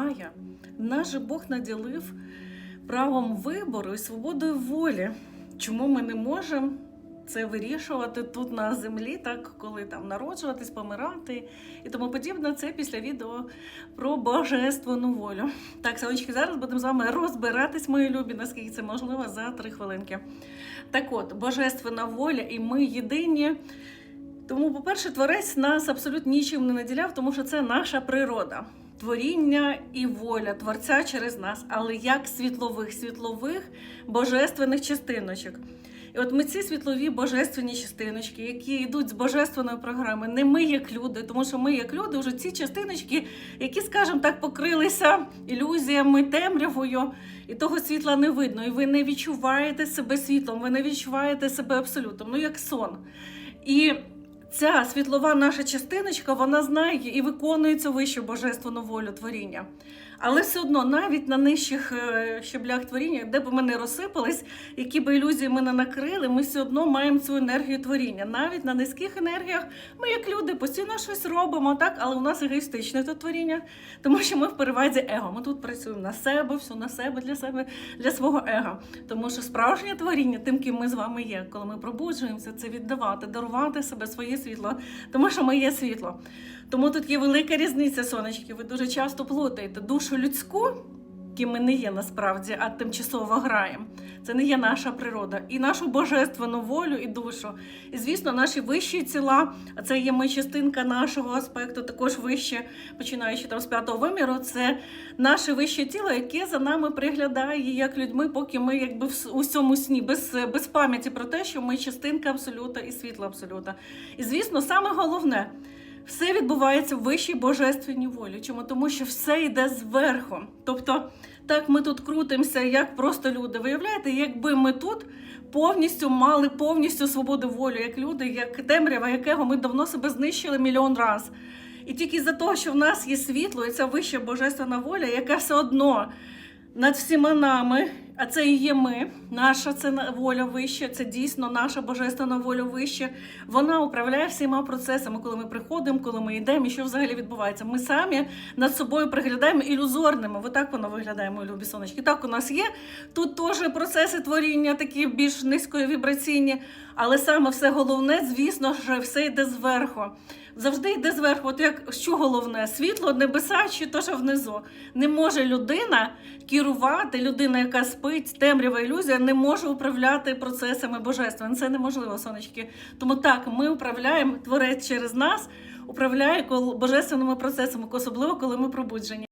Ая, наш Бог наділив правом вибору і свободою волі. Чому ми не можемо це вирішувати тут на землі, так коли там народжуватись, помирати і тому подібне? Це після відео про божественну волю. Так, сонечки, зараз будемо з вами розбиратись, мої любі, наскільки це можливо, за три хвилинки. Так от, божественна воля, і ми єдині. Тому, по-перше, творець нас абсолютно нічим не наділяв, тому що це наша природа. Творіння і воля творця через нас, але як світлових, світлових божественних частиночок. І от ми ці світлові божественні частиночки, які йдуть з божественної програми, не ми як люди, тому що ми як люди вже ці частиночки, які, скажімо так, покрилися ілюзіями, темрявою, і того світла не видно. І ви не відчуваєте себе світлом, ви не відчуваєте себе абсолютом, ну як сон. І ця світлова наша частиночка, вона знає і виконує цю вищу божественну волю творіння. Але все одно, навіть на нижчих е, щеблях творіння, де б ми не розсипались, які б ілюзії ми не накрили, ми все одно маємо цю енергію творіння. Навіть на низьких енергіях ми, як люди, постійно щось робимо, так, але у нас егоїстичне то творіння, тому що ми в перевазі его. Ми тут працюємо на себе, все на себе, для себе, для свого его. Тому що справжнє творіння, тим, ким ми з вами є, коли ми пробуджуємося, це віддавати, дарувати себе своє світло, тому що ми є світло. Тому тут є велика різниця, сонечки. Ви дуже часто плутаєте душу людську, ким ми не є насправді, а тимчасово граємо. Це не є наша природа. І нашу божественну волю і душу. І звісно, наші вищі тіла, а це є ми частинка нашого аспекту, також вище, починаючи там з п'ятого виміру. Це наше вище тіло, яке за нами приглядає як людьми, поки ми якби в усьому сні, без, без пам'яті про те, що ми частинка абсолюта і світла абсолюта. І звісно, саме головне. Все відбувається в вищій божественній волі. Чому? Тому що все йде зверху. Тобто, так ми тут крутимося, як просто люди. Виявляєте, якби ми тут повністю мали повністю свободу волі, як люди, як темрява, якого ми давно себе знищили мільйон разів. І тільки за того, що в нас є світло, і ця вища божественна воля, яка все одно над всіма нами, а це і є ми, наша це воля вища, це дійсно наша божественна воля вища. Вона управляє всіма процесами, коли ми приходимо, коли ми йдемо, і що взагалі відбувається. Ми самі над собою приглядаємо ілюзорними. Ви так воно виглядає, мої любі сонечки. Так у нас є. Тут теж процеси творіння такі більш низької вібраційні, але саме все головне, звісно ж, все йде зверху. Завжди йде зверху. От як що головне? Світло, небеса чи що внизу. Не може людина керувати, людина, яка спить, темрява ілюзія, не може управляти процесами божества. Це неможливо, сонечки. Тому так, ми управляємо творець через нас, управляє божественними процесами, особливо коли ми пробуджені.